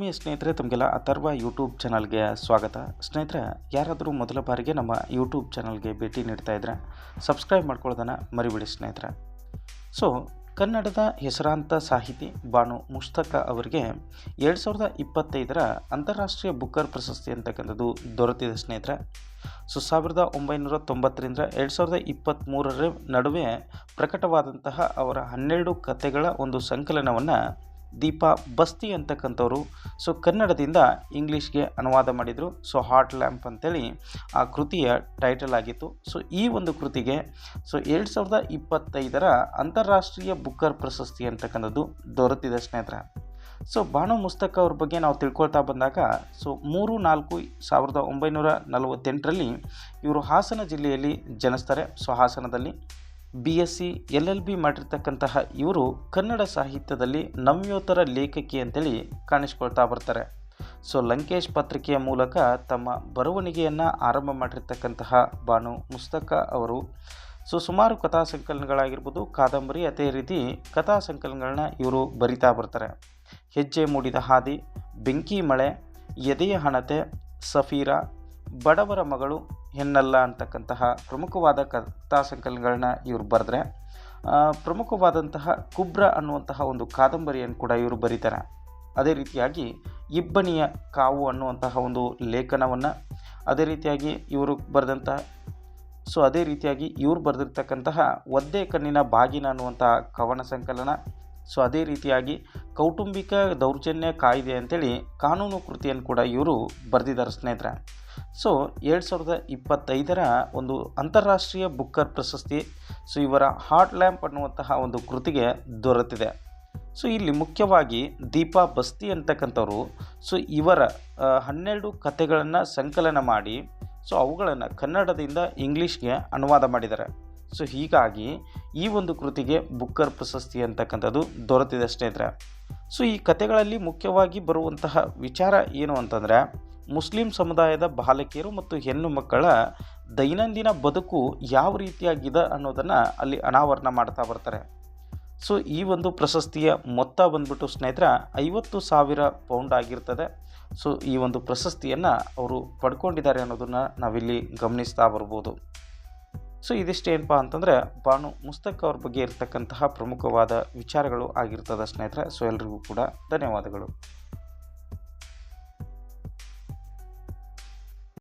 ಆತ್ಮೀಯ ಸ್ನೇಹಿತರೆ, ತಮಗೆಲ್ಲ ಅಥರ್ವ ಯೂಟ್ಯೂಬ್ ಚಾನಲ್ಗೆ ಸ್ವಾಗತ. ಸ್ನೇಹಿತರೆ, ಯಾರಾದರೂ ಮೊದಲ ಬಾರಿಗೆ ನಮ್ಮ ಯೂಟ್ಯೂಬ್ ಚಾನಲ್ಗೆ ಭೇಟಿ ನೀಡ್ತಾ ಇದ್ದರೆ ಸಬ್ಸ್ಕ್ರೈಬ್ ಮಾಡ್ಕೊಳ್ಳೋದನ್ನು ಮರಿಬಿಡಿ ಸ್ನೇಹಿತರೆ. ಸೊ, ಕನ್ನಡದ ಹೆಸರಾಂತ ಸಾಹಿತಿ ಬಾನು ಮುಷ್ತಕ ಅವರಿಗೆ ಎರಡು ಸಾವಿರದ ಇಪ್ಪತ್ತೈದರ ಅಂತಾರಾಷ್ಟ್ರೀಯ ಬುಕ್ಕರ್ ಪ್ರಶಸ್ತಿ ಅಂತಕ್ಕಂಥದ್ದು ದೊರೆತಿದೆ ಸ್ನೇಹಿತರೆ. ಸೊ, ಸಾವಿರದ ಒಂಬೈನೂರ ತೊಂಬತ್ತರಿಂದ ಎರಡು ಸಾವಿರದ ಇಪ್ಪತ್ತ್ಮೂರರ ನಡುವೆ ಪ್ರಕಟವಾದಂತಹ ಅವರ ಹನ್ನೆರಡು ಕತೆಗಳ ಒಂದು ಸಂಕಲನವನ್ನು ದೀಪಾ ಬಸ್ತಿ ಅಂತಕ್ಕಂಥವ್ರು. ಸೊ ಕನ್ನಡದಿಂದ ಇಂಗ್ಲೀಷ್ಗೆ ಅನುವಾದ ಮಾಡಿದರು. ಸೊ ಹಾಟ್ ಲ್ಯಾಂಪ್ ಅಂತೇಳಿ ಆ ಕೃತಿಯ ಟೈಟಲ್ ಆಗಿತ್ತು. ಸೊ ಈ ಒಂದು ಕೃತಿಗೆ ಸೊ ಎರಡು ಸಾವಿರದ ಇಪ್ಪತ್ತೈದರ ಅಂತಾರಾಷ್ಟ್ರೀಯ ಬುಕ್ಕರ್ ಪ್ರಶಸ್ತಿ ಅಂತಕ್ಕಂಥದ್ದು ದೊರೆತಿದೆ ಸ್ನೇಹಿತರೆ. ಸೊ ಬಾನು ಮುಸ್ತಕ್ ಅವ್ರ ಬಗ್ಗೆ ನಾವು ತಿಳ್ಕೊಳ್ತಾ ಬಂದಾಗ ಸೊ ಮೂರು ನಾಲ್ಕು ಸಾವಿರದ ಒಂಬೈನೂರ ನಲವತ್ತೆಂಟರಲ್ಲಿ ಇವರು ಹಾಸನ ಜಿಲ್ಲೆಯಲ್ಲಿ ಜನಿಸ್ತಾರೆ. ಸೊ ಹಾಸನದಲ್ಲಿ. B S C L L B ಮಾಡಿರ್ತಕ್ಕಂತಹ ಇವರು ಕನ್ನಡ ಸಾಹಿತ್ಯದಲ್ಲಿ ನವ್ಯೋತ್ತರ ಲೇಖಕಿ ಅಂತೇಳಿ ಕಾಣಿಸ್ಕೊಳ್ತಾ ಬರ್ತಾರೆ. ಸೊ ಲಂಕೇಶ್ ಪತ್ರಿಕೆಯ ಮೂಲಕ ತಮ್ಮ ಬರವಣಿಗೆಯನ್ನು ಆರಂಭ ಮಾಡಿರ್ತಕ್ಕಂತಹ ಬಾನು ಮುಸ್ತಕ ಅವರು. ಸೊ ಸುಮಾರು ಕಥಾ ಸಂಕಲನಗಳಾಗಿರ್ಬೋದು, ಕಾದಂಬರಿ ಅದೇ ರೀತಿ ಕಥಾ ಸಂಕಲನಗಳನ್ನ ಇವರು ಬರಿತಾ ಬರ್ತಾರೆ. ಹೆಜ್ಜೆ ಮೂಡಿದ ಹಾದಿ, ಬೆಂಕಿ ಮಳೆ, ಎದೆಯ ಹಣತೆ, ಸಫೀರಾ, ಬಡವರ ಮಗಳು ಹೆನ್ನಲ್ಲ ಅಂತಕ್ಕಂತಹ ಪ್ರಮುಖವಾದ ಕಥಾ ಸಂಕಲನಗಳನ್ನ ಇವರು ಬರೆದ್ರೆ ಪ್ರಮುಖವಾದಂತಹ ಕುಬ್ರ ಅನ್ನುವಂತಹ ಒಂದು ಕಾದಂಬರಿಯನ್ನು ಕೂಡ ಇವರು ಬರೀತಾರೆ. ಅದೇ ರೀತಿಯಾಗಿ ಇಬ್ಬನಿಯ ಕಾವು ಅನ್ನುವಂತಹ ಒಂದು ಲೇಖನವನ್ನು ಅದೇ ರೀತಿಯಾಗಿ ಇವರು ಬರೆದಂತಹ ಸೊ ಅದೇ ರೀತಿಯಾಗಿ ಇವರು ಬರೆದಿರ್ತಕ್ಕಂತಹ ಒದ್ದೆ ಕಣ್ಣಿನ ಬಾಗಿನ ಅನ್ನುವಂತಹ ಕವನ ಸಂಕಲನ, ಸೊ ಅದೇ ರೀತಿಯಾಗಿ ಕೌಟುಂಬಿಕ ದೌರ್ಜನ್ಯ ಕಾಯ್ದೆ ಅಂತೇಳಿ ಕಾನೂನು ಕೃತಿಯನ್ನು ಕೂಡ ಇವರು ಬರೆದಿದ್ದಾರೆ ಸ್ನೇಹಿತರೆ. ಸೊ ಎರಡು ಸಾವಿರದ ಇಪ್ಪತ್ತೈದರ ಒಂದು ಅಂತಾರಾಷ್ಟ್ರೀಯ ಬುಕ್ಕರ್ ಪ್ರಶಸ್ತಿ, ಸೊ ಇವರ ಹಾಟ್ ಲ್ಯಾಂಪ್ ಅನ್ನುವಂತಹ ಒಂದು ಕೃತಿಗೆ ದೊರೆತಿದೆ. ಸೊ ಇಲ್ಲಿ ಮುಖ್ಯವಾಗಿ ದೀಪಾ ಬಸ್ತಿ ಅಂತಕ್ಕಂಥವ್ರು, ಸೊ ಇವರ ಹನ್ನೆರಡು ಕಥೆಗಳನ್ನು ಸಂಕಲನ ಮಾಡಿ, ಸೊ ಅವುಗಳನ್ನು ಕನ್ನಡದಿಂದ ಇಂಗ್ಲೀಷ್ಗೆ ಅನುವಾದ ಮಾಡಿದ್ದಾರೆ. ಸೊ ಹೀಗಾಗಿ ಈ ಒಂದು ಕೃತಿಗೆ ಬುಕ್ಕರ್ ಪ್ರಶಸ್ತಿ ಅಂತಕ್ಕಂಥದ್ದು ದೊರೆತಿದೆ ಸ್ನೇಹಿತರೆ ಸೊ ಈ ಕಥೆಗಳಲ್ಲಿ ಮುಖ್ಯವಾಗಿ ಬರುವಂತಹ ವಿಚಾರ ಏನು ಅಂತಂದರೆ ಮುಸ್ಲಿಂ ಸಮುದಾಯದ ಬಾಲಕಿಯರು ಮತ್ತು ಹೆಣ್ಣು ಮಕ್ಕಳ ದೈನಂದಿನ ಬದುಕು ಯಾವ ರೀತಿಯಾಗಿದೆ ಅನ್ನೋದನ್ನು ಅಲ್ಲಿ ಅನಾವರಣ ಮಾಡ್ತಾ ಬರ್ತಾರೆ. ಸೊ, ಈ ಒಂದು ಪ್ರಶಸ್ತಿಯ ಮೊತ್ತ ಬಂದ್ಬಿಟ್ಟು ಸ್ನೇಹಿತರ ಐವತ್ತು ಸಾವಿರ ಪೌಂಡ್ ಆಗಿರ್ತದೆ. ಸೊ, ಈ ಒಂದು ಪ್ರಶಸ್ತಿಯನ್ನು ಅವರು ಪಡ್ಕೊಂಡಿದ್ದಾರೆ ಅನ್ನೋದನ್ನು ನಾವಿಲ್ಲಿ ಗಮನಿಸ್ತಾ ಬರ್ಬೋದು. ಸೊ, ಇದಿಷ್ಟೇನಪ್ಪ ಅಂತಂದರೆ ಬಾನು ಮುಸ್ತಕ್ ಅವ್ರ ಬಗ್ಗೆ ಇರತಕ್ಕಂತಹ ಪ್ರಮುಖವಾದ ವಿಚಾರಗಳು ಆಗಿರ್ತದೆ ಸ್ನೇಹಿತರೆ. ಸೊ, ಎಲ್ರಿಗೂ ಕೂಡ ಧನ್ಯವಾದಗಳು.